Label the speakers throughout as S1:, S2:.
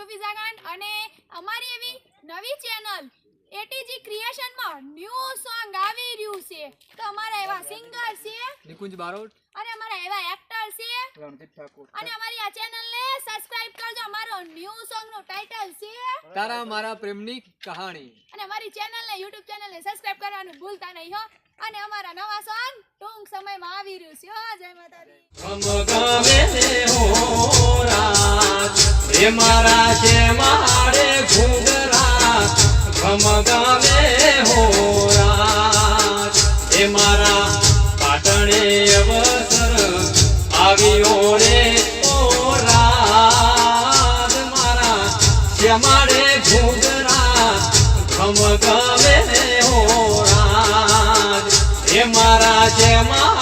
S1: અંજુ વિઝાગાન અને અમારી એવી નવી ચેનલ એટીજી ક્રિએશનમાં ન્યૂ સોંગ આવી રહ્યું છે. તો અમારા એવા સિંગર છે.
S2: નિકુંજ બારોટ.
S1: અને અમારા એવા એક્ટર છે.
S2: રણજીત ઠાકોર.
S1: અને અમારી આ ચેનલને સબસ્ક્રાઇબ કરજો. અમારો ન્યૂ નો ટાઇટલ છે.
S2: તારા મારા પ્રેમની કહાણી.
S1: અને અમારી ચેનલને યુટ્યુબ ચેનલને સબસ્ક્રાઇબ કરવાનું ભૂલતા નહીં હો. અને અમારા નવા સોંગ ટૂંક સમયમાં આવી રહ્યું છે હો. જય માતાજી.
S3: હો મારા છે મારે ઘૂઘરા ગમ ગમે હો રાત એ મારા પાટણે અવસર આવ્યો રે ઓ મારા છે મારે ઘૂઘરા ગમ ગમે હો રાત એ મારા છે મારે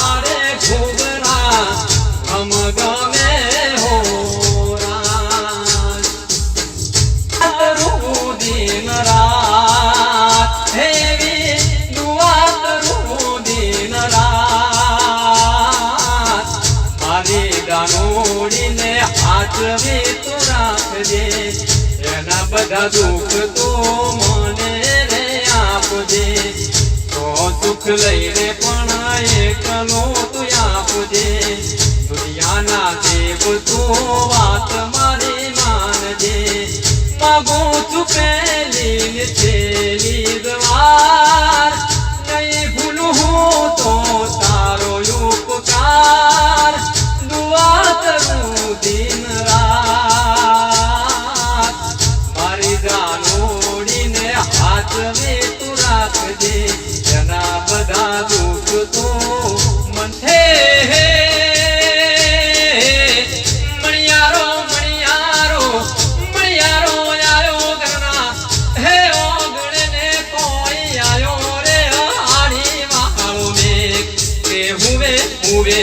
S3: હાચવી તો રાખજે. એના બધા દુઃખ તો મને રે આપજે. તો સુખ લઈને પણ એકલો તું આપજે. દુનિયાના દેવ તું વાત મારી માનજે. માગું છું પહેલી ને હાથવે તું રાખજે. જના બધા દુઃખ તું મંથે મણિયારો મણિયારો મણિયારો આયો ગણા હે ઓગણે કોઈ આયો રે આડી વાળો મે કે હુવે હુવે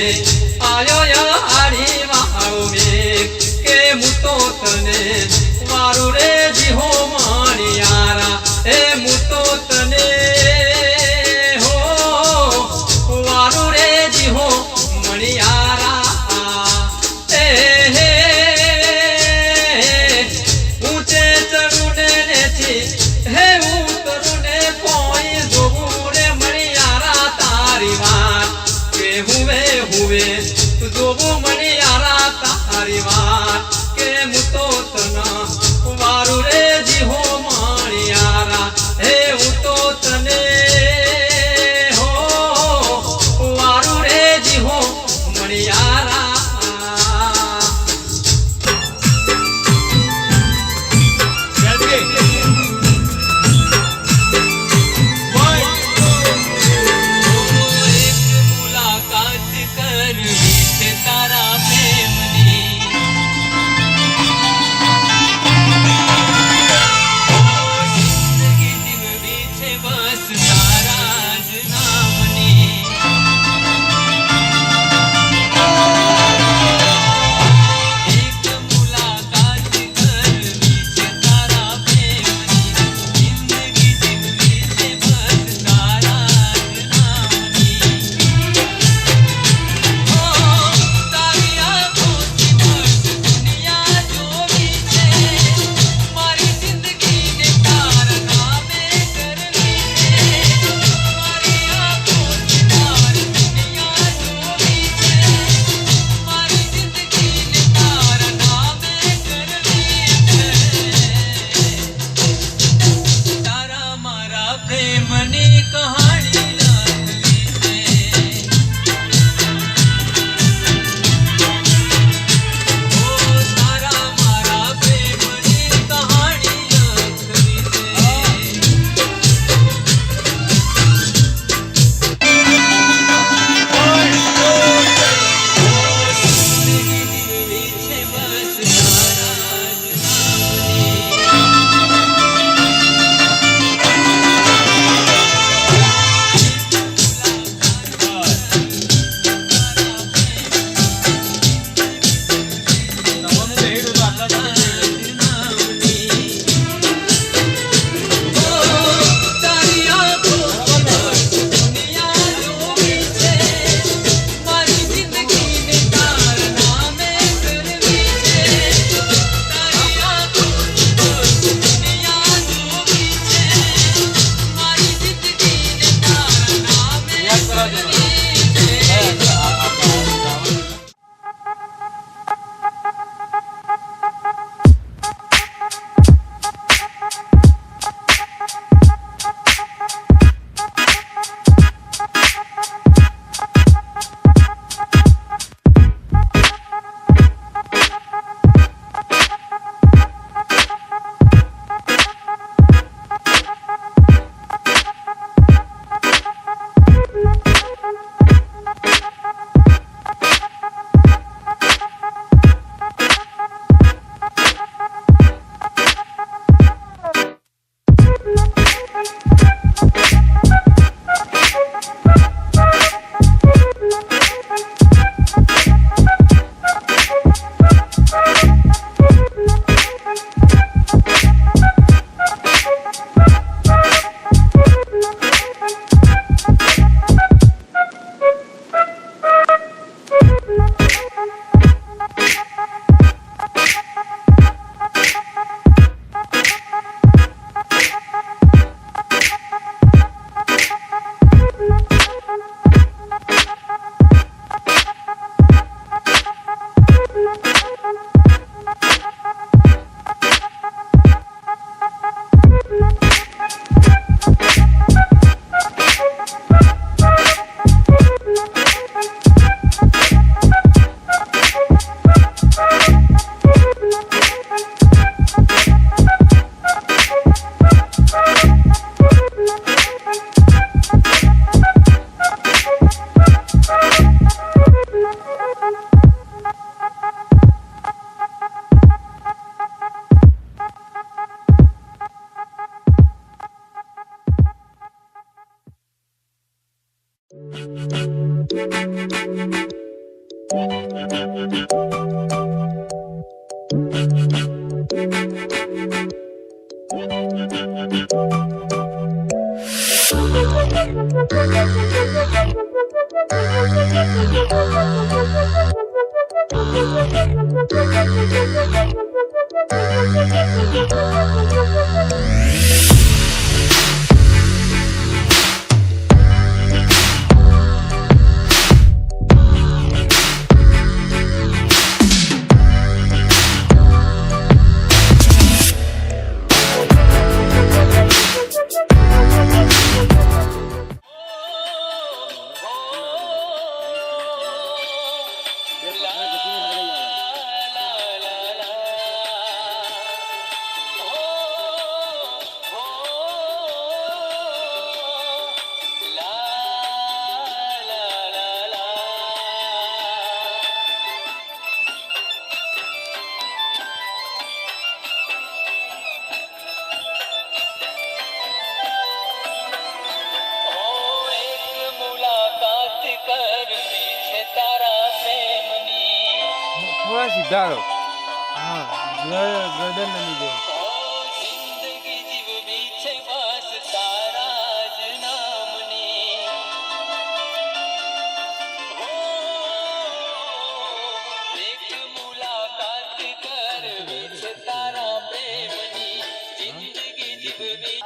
S3: તારા પ્રેમની જિંદગી જીવવી.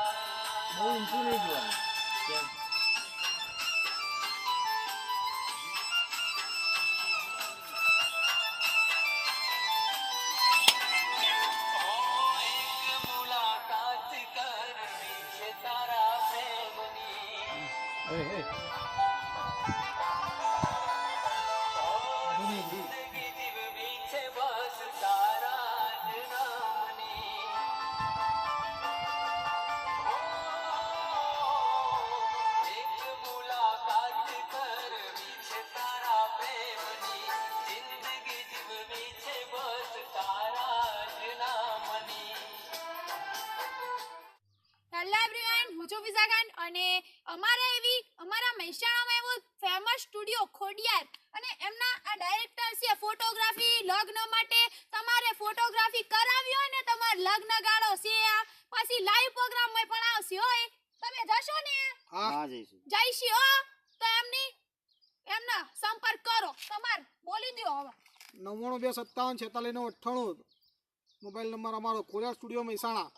S4: બહુ ઊંચું નહીં જોવાનું.
S1: અને અમારે એવી અમારા મહેસાણામાં એવો ફેમસ સ્ટુડિયો ખોડિયાર. અને એમના આ ડાયરેક્ટર છે ફોટોગ્રાફી લગ્ન માટે તમારે ફોટોગ્રાફી કરાવી હોય ને તમારે લગ્ન ગાળો છે આ. પછી લાઈવ પ્રોગ્રામમાં પણ આવશે હોય. તમે જશો ને?
S5: હા. જઈશું.
S1: જઈશી હો. તો એમની એમના સંપર્ક કરો. તમાર બોલી દો હવે.
S5: નવ્વાણું બે સત્તાવન છેતાલીસ નવ અઠ્ઠાણું. મોબાઈલ નંબર અમારો કોરિયા સ્ટુડિયો મહેસાણા.